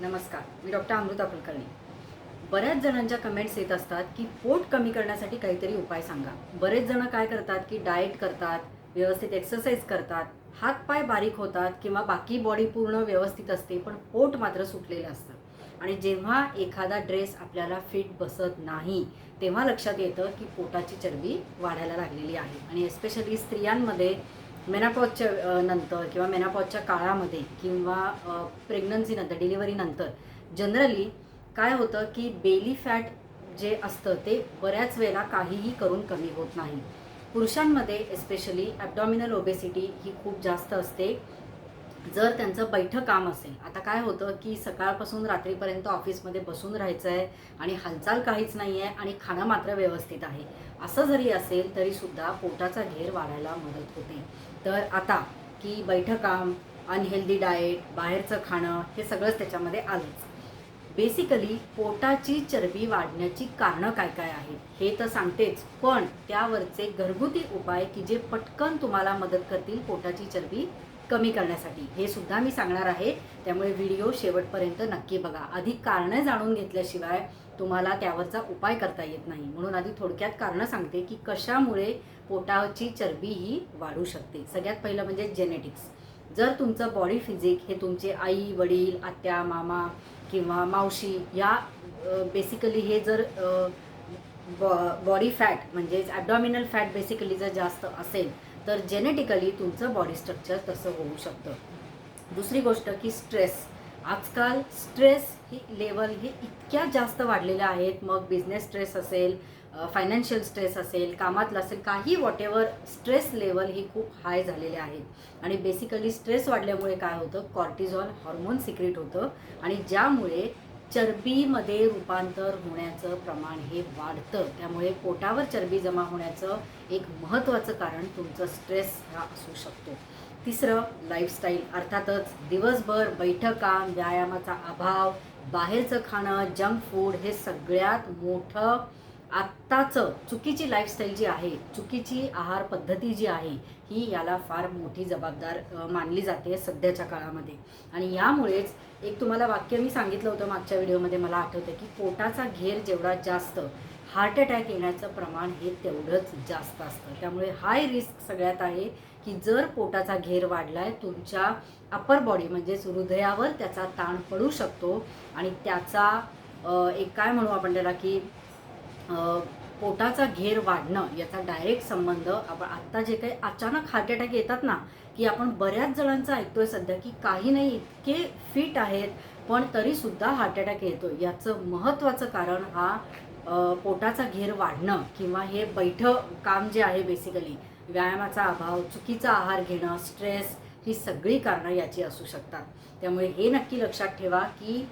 नमस्कार मी डॉक्टर अमृता कुलकर्णी. बऱ्याच जणांच्या कमेंट्स येत असतात की पोट कमी करण्यासाठी काहीतरी उपाय सांगा. बरेच जण काय करतात की डाएट करतात व्यवस्थित एक्सरसाइज करतात हात पाय बारीक होतात किंवा बाकी बॉडी पूर्ण व्यवस्थित असते पण पोट मात्र सुटलेलं असतं. आणि जेव्हा एखादा ड्रेस आपल्याला फिट बसत नाही तेव्हा लक्षात येतं की पोटाची चरबी वाढायला लागलेली आहे. आणि एस्पेशली स्त्रियांमध्ये मेनापॉजच्या नंतर किंवा मेनापॉजच्या काळामध्ये किंवा प्रेग्नन्सीनंतर डिलिव्हरीनंतर जनरली काय होतं की बेली फॅट जे असतं ते बऱ्याच वेळेला काहीही करून कमी होत नाही. पुरुषांमध्ये एस्पेशली ॲबडॉमिनल ओबेसिटी ही खूप जास्त असते. जर त्यांचं बैठं काम असेल आता काय होतं की सकाळपासून रात्रीपर्यंत ऑफिसमध्ये बसून राहायचं आहे आणि हालचाल काहीच नाही आहे आणि खाणं मात्र व्यवस्थित आहे. असं जरी असेल तरीसुद्धा पोटाचा घेर वाढायला मदत होते. तर आता की बैठका अनहेल्दी डाएट बाहेरचं खाणं हे सगळंच त्याच्यामध्ये आलंच. बेसिकली पोटाची चरबी वाढण्याची कारणं काय काय आहेत हे तर सांगतेच. पण त्यावरचे घरगुती उपाय की जे पटकन तुम्हाला मदत करतील पोटाची चरबी कमी करण्यासाठी हे सुद्धा मी सांगणार आहे. त्यामुळे व्हिडिओ शेवटपर्यंत नक्की बघा. आधी कारणं जाणून घेतल्याशिवाय तुम्हाला त्यावरचा उपाय करता येत नाही. म्हणून आधी थोडक्यात कारणं सांगते की कशामुळे पोटाची चरबी ही वाढू शकते. सगळ्यात पहिलं म्हणजे जेनेटिक्स जर तुमचं बॉडी फिजिक हे तुमचे आई वडील आत्या मामा किंवा मावशी या बेसिकली हे जर बॉडी फॅट म्हणजेच ॲबडॉमिनल फॅट बेसिकली जर जास्त असेल तर जेनेटिकली तुमचं बॉडी स्ट्रक्चर तसं होऊ शकतं. दुसरी गोष्ट की स्ट्रेस आजकाल स्ट्रेस ही लेवल हे इतक्या जास्त वाढलेल्या आहेत. मग बिझनेस स्ट्रेस असेल फायनान्शियल स्ट्रेस असेल कामातलं असेल काही वॉट एव्हर स्ट्रेस लेवल ही खूप हाय झालेले आहेत. आणि बेसिकली स्ट्रेस वाढल्यामुळे काय होतं? कॉर्टिझॉल हॉर्मोन सिक्रेट होतं. आणि ज्यामुळे चरबीमध्ये रूपांतर होण्याचं प्रमाण हे वाढतं. त्यामुळे पोटावर चरबी जमा होण्याचं एक महत्त्वाचं कारण तुमचं स्ट्रेस हा असू शकतो. तिसरं लाईफस्टाईल अर्थातच दिवसभर बैठक काम व्यायामाचा अभाव बाहेरचं खाणं जंक फूड हे सगळ्यात मोठं आत्ताचं चुकीची लाईफस्टाईल जी आहे चुकीची आहार पद्धती जी आहे ही याला फार मोठी जबाबदार मानली जाते सध्याच्या काळामध्ये. आणि यामुळेच एक तुम्हाला वाक्य मी सांगितलं होतं मागच्या व्हिडिओमध्ये मला आठवतं की पोटाचा घेर जेवढा जास्त हार्ट अटॅक येण्याचं प्रमाण हे तेवढंच जास्त असतं. त्यामुळे हाय रिस्क सगळ्यात आहे की जर पोटाचा घेर वाढलाय तुमच्या अपर बॉडी म्हणजेच हृदयावर त्याचा ताण पडू शकतो आणि त्याचा एक काय म्हणू आपण त्याला की पोटाचा घेर वाढणं याचा डायरेक्ट संबंध आपण आत्ता जे काही अचानक हार्ट अटॅक येतात ना की आपण बऱ्याच जणांचं ऐकतोय सध्या की काही नाही इतके फिट आहेत पण तरीसुद्धा हार्ट अटॅक येतो याचं महत्त्वाचं कारण हा पोटाचा घेर वाढणं किंवा हे बैठं काम जे आहे बेसिकली व्यायामाचा अभाव चुकीचा आहार घेणं स्ट्रेस ही सगळी कारणं याची असू शकतात. त्यामुळे हे नक्की लक्षात ठेवा की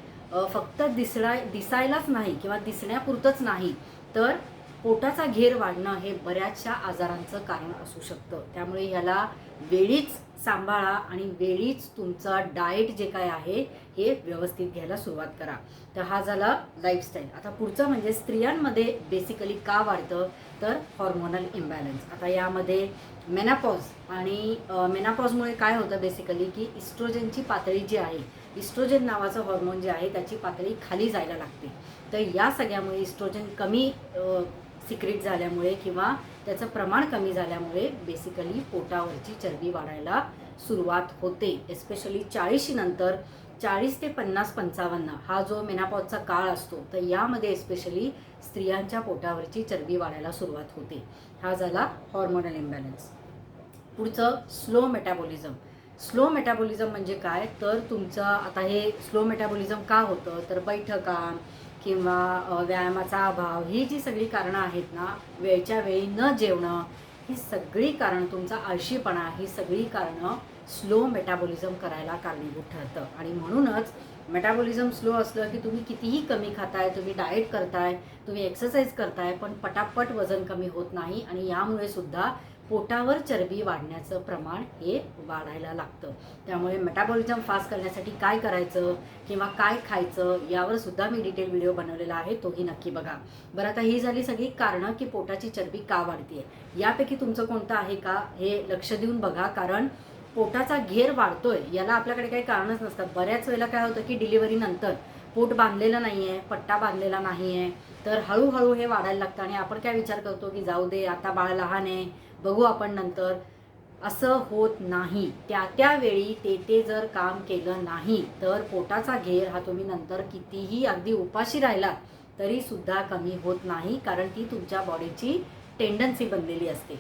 फक्त दिसणा दिसायलाच नाही किंवा दिसण्यापुरतंच नाही तर पोटाचा घेर वाढणं हे बऱ्याचशा आजारांचं कारण असू शकतं. त्यामुळे ह्याला वेळीच सांभाळा आणि वेळीच तुमचा डाएट जे काय आहे हे व्यवस्थित घ्यायला सुरुवात करा. तर हा झाला लाईफस्टाईल आता पुढचं म्हणजे स्त्रियांमध्ये बेसिकली का वाढतं? तर हॉर्मोनल इम्बॅलन्स आता यामध्ये मेनापॉज आणि मेनापॉजमुळे काय होतं बेसिकली की इस्ट्रोजनची पातळी जी आहे इस्ट्रोजन नावाचं हॉर्मोन जे आहे त्याची पातळी खाली जायला लागते. तर या सगळ्यामुळे इस्ट्रोजन कमी सिक्रेट झाल्यामुळे किंवा त्याचं प्रमाण कमी झाल्यामुळे बेसिकली पोटावरची चरबी वाढायला सुरुवात होते. एस्पेशली चाळीशी नंतर चाळीस ते पन्नास पंचावन्न हा जो मेनापॉजचा काळ असतो तर यामध्ये एस्पेशली स्त्रियांच्या पोटावरची चरबी वाढायला सुरुवात होते. हा झाला हॉर्मोनल इम्बॅलन्स पुढचं स्लो मेटाबॉलिझम स्लो मेटाबॉलिझम म्हणजे काय? तर तुमचं आता हे स्लो मेटाबॉलिझम का होतं? तर बैठका किंवा व्यायामाचा अभाव ही जी सगळी कारणं आहेत ना वेळच्या वेळी न जेवणं ही सगळी कारणं तुमचा आळशीपणा ही सगळी कारणं स्लो मेटाबॉलिझम करायला कारणीभूत ठरतं. आणि म्हणूनच मेटाबॉलिझम स्लो असलं की तुम्ही कितीही कमी खाताय तुम्ही डाएट करताय तुम्ही एक्सरसाइज करताय पण पटापट वजन कमी होत नाही आणि यामुळे सुद्धा पोटावर चरबी वाढण्याचं प्रमाण हे वाढायला लागतं. त्यामुळे मेटाबॉलिझम फास्ट करण्यासाठी काय करायचं किंवा काय खायचं यावर सुद्धा मी डिटेल व्हिडिओ बनवलेला आहे तोही नक्की बघा. बरं आता ही झाली सगळी कारणं की पोटाची चरबी का वाढते यापैकी तुमचं कोणतं आहे का? हे लक्ष देऊन बघा कारण पोटाचा घेर वाढतोय याला आपल्याकडे काही कारणच नसतं बऱ्याच वेळेला काय होतं की डिलिव्हरी नंतर पोट बांधलेलं नाही आहे पट्टा बांधलेला नाही आहे तर हळूहळू हे वाढायला लागतं आणि आपण काय विचार करतो की जाऊ दे आता बाळ लहान आहे बघू आपण नंतर. असं होत नाही. त्या त्यावेळी ते ते जर काम केलं नाही तर पोटाचा घेर हा तुम्ही नंतर कितीही अगदी उपाशी राहिला तरी सुद्धा कमी होत नाही कारण ती तुमच्या बॉडीची टेंडन्सी बनलेली असते.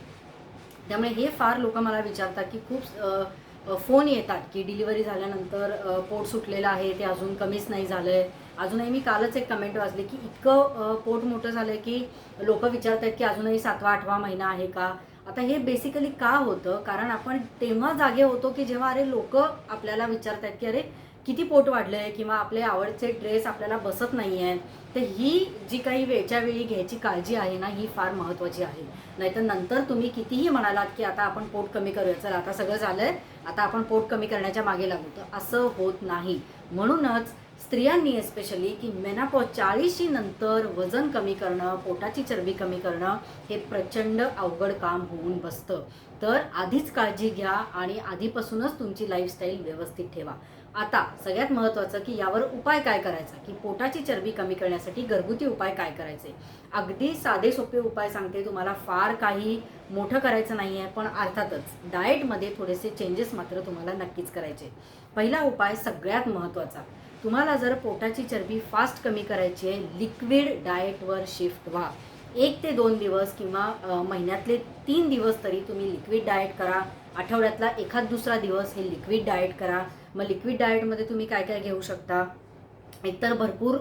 त्यामुळे हे फार लोक मला विचारतात की खूप फोन येतात की डिलिव्हरी झाल्यानंतर पोट सुटलेलं आहे ते अजून कमीच नाही झालं आहे अजूनही मी कालच एक कमेंट वाचली की इतकं पोट मोठं झालं आहे की लोक विचारत आहेत की अजूनही सातवा आठवा महिना आहे का? आता हे बेसिकली का होतं? कारण आपण तेव्हा जागे होतो की जेव्हा अरे लोक आपल्याला विचारतात की अरे किती पोट वाढलंय किंवा आपले आवडचे ड्रेस आपल्याला बसत नाही आहेत तर ही जी काही वेळच्या वेळी घ्यायची काळजी आहे ना ही फार महत्त्वाची आहे. नाहीतर नंतर तुम्ही कितीही म्हणालात की आता आपण पोट कमी करूया चला आता सगळं झालंय आता आपण पोट कमी करण्याच्या मागे लागू. तर असं होत नाही. म्हणूनच स्त्रियांनी एस्पेशली की मेनापॉ चाळीशी नंतर वजन कमी करणं पोटाची चरबी कमी करणं हे प्रचंड अवघड काम होऊन बसतं. तर आधीच काळजी घ्या आणि आधीपासूनच तुमची लाईफस्टाईल व्यवस्थित ठेवा. आता सगळ्यात महत्त्वाचं की यावर उपाय काय करायचा? की पोटाची चरबी कमी करण्यासाठी घरगुती उपाय काय करायचे? अगदी साधे सोपे उपाय सांगते तुम्हाला फार काही मोठं करायचं नाही आहे पण अर्थातच डाएटमध्ये थोडेसे चेंजेस मात्र तुम्हाला नक्कीच करायचे. पहिला उपाय सगळ्यात महत्त्वाचा तुम्हाला जर पोटाची चरबी फास्ट कमी करायची आहे लिक्विड डाएटवर शिफ्ट व्हा. एक ते दोन दिवस किंवा महिन्यातले तीन दिवस तरी तुम्ही लिक्विड डाएट करा. आठवड्यातला एखाद दुसरा दिवस हे लिक्विड डाएट करा. मग लिक्विड डाएटमध्ये तुम्ही काय काय घेऊ शकता? एकतर भरपूर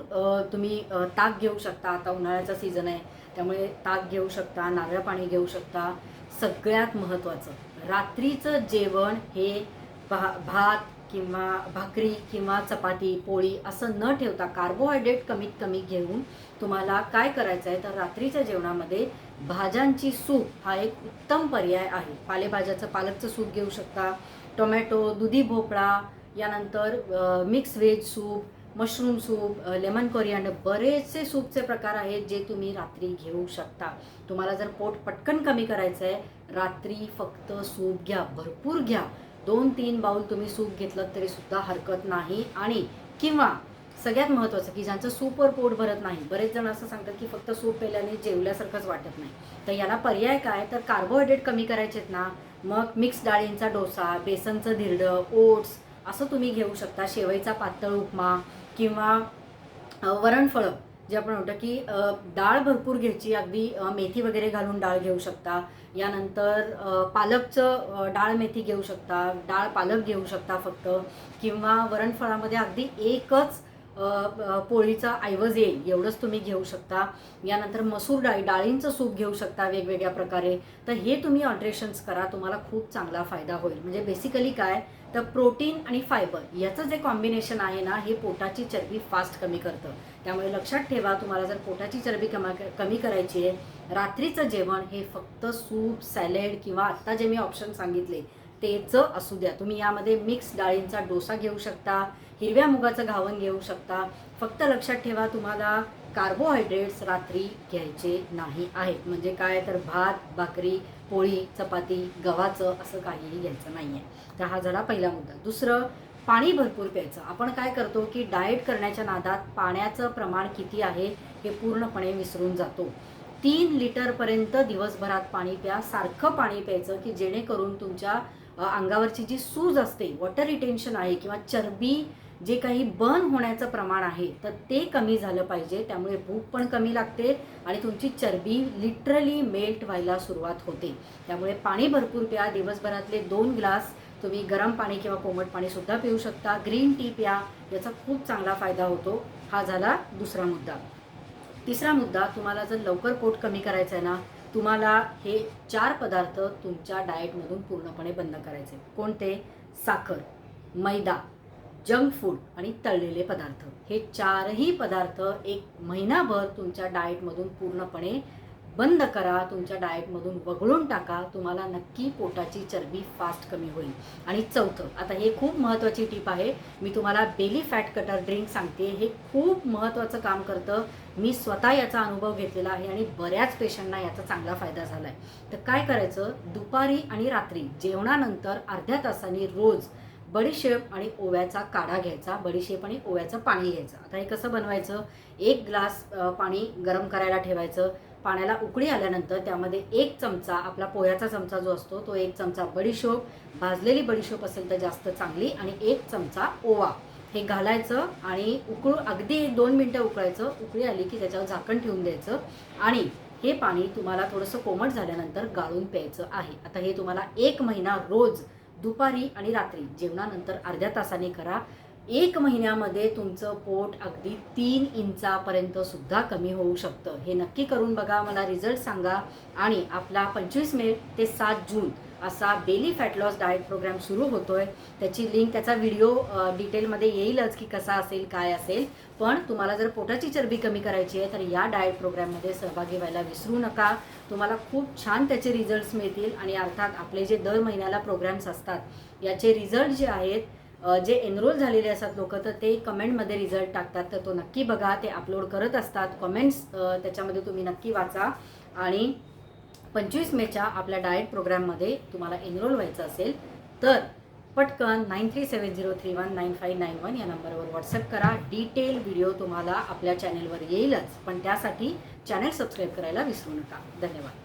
तुम्ही ताक घेऊ शकता. आता उन्हाळ्याचा सीझन आहे. त्यामुळे ताक घेऊ शकता नारळ पाणी घेऊ शकता. सगळ्यात महत्त्वाचं रात्रीचं जेवण हे भा भात किंवा भाकरी किंवा चपाती पोळी असं न ठेवता कार्बोहायड्रेट कमीत कमी घेऊन तुम्हाला काय करायचं आहे? तर रात्रीच्या जेवणामध्ये भाज्यांची सूप हा एक उत्तम पर्याय आहे. पालेभाज्याचं पालकचं सूप घेऊ शकता. टोमॅटो दुधी भोपळा यानंतर mix veg soup mushroom soup lemon coriander बरेचसे सूपचे प्रकार आहेत जे तुम्ही रात्री घेऊ शकता. तुम्हाला जर पोट पटकन कमी करायचं आहे रात्री फक्त सूप घ्या भरपूर घ्या. दोन तीन बाऊल तुम्ही सूप घेतलं तरी सुद्धा हरकत नाही. आणि किंवा सगळ्यात महत्त्वाचं की ज्यांचं सूपवर पोट भरत नाही बरेच जण असं सांगतात की फक्त सूप पेल्याने जेवल्यासारखंच वाटत नाही. तर याला पर्याय काय? तर कार्बोहायड्रेट कमी करायचे आहेत ना. मग मिक्स डाळींचा डोसा बेसनचं धिरडं ओट्स असं तुम्ही घेऊ शकता. शेवईचा पातळ उपमा किंवा वरणफळं जे आपण म्हणतो की डाळ भरपूर घ्यायची. अगदी मेथी वगैरे घालून डाळ घेऊ शकता. यानंतर पालकचं डाळ मेथी घेऊ शकता. डाळ पालक घेऊ शकता फक्त. किंवा वरणफळामध्ये अगदी एकच पोळीचा ऐवज येईल एवढंच तुम्ही घेऊ शकता. यानंतर मसूर डाळी डाळींचं सूप घेऊ शकता वेगवेगळ्या प्रकारे. तर हे तुम्ही ऑल्ट्रेशन्स करा तुम्हाला खूप चांगला फायदा होईल. म्हणजे बेसिकली काय? तर प्रोटीन आणि फायबर याचं जे कॉम्बिनेशन आहे ना हे पोटाची चरबी फास्ट कमी करतं. त्यामुळे लक्षात ठेवा तुम्हाला जर पोटाची चरबी कमा कमी करायची आहे रात्रीचं जेवण हे फक्त सूप सॅलेड किंवा आत्ता जे मी ऑप्शन सांगितले तेचं असू द्या. तुम्ही यामध्ये मिक्स डाळींचा डोसा घेऊ शकता हिरव्या मुगाचं घावन घेऊ शकता. फक्त लक्षात ठेवा तुम्हाला कार्बोहायड्रेट्स रात्री घ्यायचे नाही आहेत. म्हणजे काय? तर भात भाकरी पोळी चपाती गव्हाचं असं काहीही घ्यायचं नाही आहे तर हा झाला पहिला मुद्दा. दुसरं पाणी भरपूर प्यायचं. आपण काय करतो की डाएट करण्याच्या नादात पाण्याचं प्रमाण किती आहे हे पूर्णपणे विसरून जातो. तीन लिटरपर्यंत दिवसभरात पाणी प्या. सारखं पाणी प्यायचं की जेणेकरून तुमच्या अंगावरची जी सूज असते वॉटर रिटेन्शन आहे किंवा चरबी जे काही बर्न होण्याचं प्रमाण आहे तर ते कमी झालं पाहिजे. त्यामुळे भूक पण कमी लागते आणि तुमची चरबी लिटरली मेल्ट व्हायला सुरुवात होते. त्यामुळे पाणी भरपूर प्या. दिवसभरातले दोन ग्लास तुम्ही गरम पाणी किंवा कोमट पाणीसुद्धा पिऊ शकता. ग्रीन टी प्या याचा खूप चांगला फायदा होतो. हा झाला दुसरा मुद्दा. तिसरा मुद्दा तुम्हाला जर लवकर पोट कमी करायचं आहे ना तुम्हाला हे चार पदार्थ तुमच्या डाएटमधून पूर्णपणे बंद करायचे. कोणते? साखर मैदा. जंक फूड आणि तळलेले पदार्थ. हे चारही पदार्थ एक महिनाभर तुमच्या डाएटमधून पूर्णपणे बंद करा तुमच्या डाएटमधून वगळून टाका तुम्हाला नक्की पोटाची चरबी फास्ट कमी होईल. आणि चौथं आता हे खूप महत्त्वाची टीप आहे मी तुम्हाला बेली फॅट कटर ड्रिंक सांगते हे खूप महत्त्वाचं काम करतं. मी स्वतः याचा अनुभव घेतलेला आहे आणि बऱ्याच पेशंटना याचा चांगला फायदा झाला आहे तर काय करायचं? दुपारी आणि रात्री जेवणानंतर अर्ध्या तासाने रोज बडीशेप आणि ओव्याचा काढा घ्यायचा. बडीशेप आणि ओव्याचं पाणी घ्यायचं. आता हे कसं बनवायचं? एक ग्लास पाणी गरम करायला ठेवायचं. पाण्याला उकळी आल्यानंतर त्यामध्ये एक चमचा आपला पोह्याचा चमचा जो असतो तो एक चमचा बडीशोप. भाजलेली बडीशोप असेल तर जास्त चांगली. आणि एक चमचा ओवा. हे घालायचं आणि उकळू अगदी एक दोन मिनटं उकळायचं. उकळी आली की त्याच्यावर झाकण ठेवून द्यायचं. आणि हे पाणी तुम्हाला थोडंसं कोमट झाल्यानंतर गाळून प्यायचं आहे. आता हे तुम्हाला एक महिना रोज दुपारी आणि रात्री. जेवणानंतर अर्ध्या तासाने करा. एक महिन्यामध्ये तुमचं पोट अगदी तीन इंचापर्यंत सुद्धा कमी होऊ शकतं. हे नक्की करून बघा. मला रिझल्ट सांगा. आणि आपला पंचवीस मे ते सात जून. असा daily fat loss diet program सुरू होतोय. त्याची लिंक त्याचा व्हिडिओ डिटेलमध्ये येईलच की कसा असेल काय असेल. पण तुम्हाला जर पोटाची चरबी कमी करायची आहे तर या डाएट प्रोग्राममध्ये सहभागी व्हायला विसरू नका. तुम्हाला खूप छान त्याचे रिझल्ट्स मिळतील आणि अर्थात आपले जे दर महिन्याला प्रोग्राम्स असतात याचे रिझल्ट जे आहेत जे एनरोल झालेले असतात लोक तर ते कमेंटमध्ये रिझल्ट टाकतात. तर तो नक्की बघा ते अपलोड करत असतात. कमेंट्स त्याच्यामध्ये तुम्ही नक्की वाचा आणि पंचवीस मेच्या आपल्या डाएट प्रोग्राममध्ये तुम्हाला एनरोल व्हायचं असेल तर पटकन nine three seven zero three one nine five nine one या नंबरवर व्हॉट्सअप करा. डिटेल व्हिडिओ तुम्हाला आपल्या चॅनेलवर येईलच पण त्यासाठी चॅनेल सबस्क्राईब करायला विसरू नका. धन्यवाद.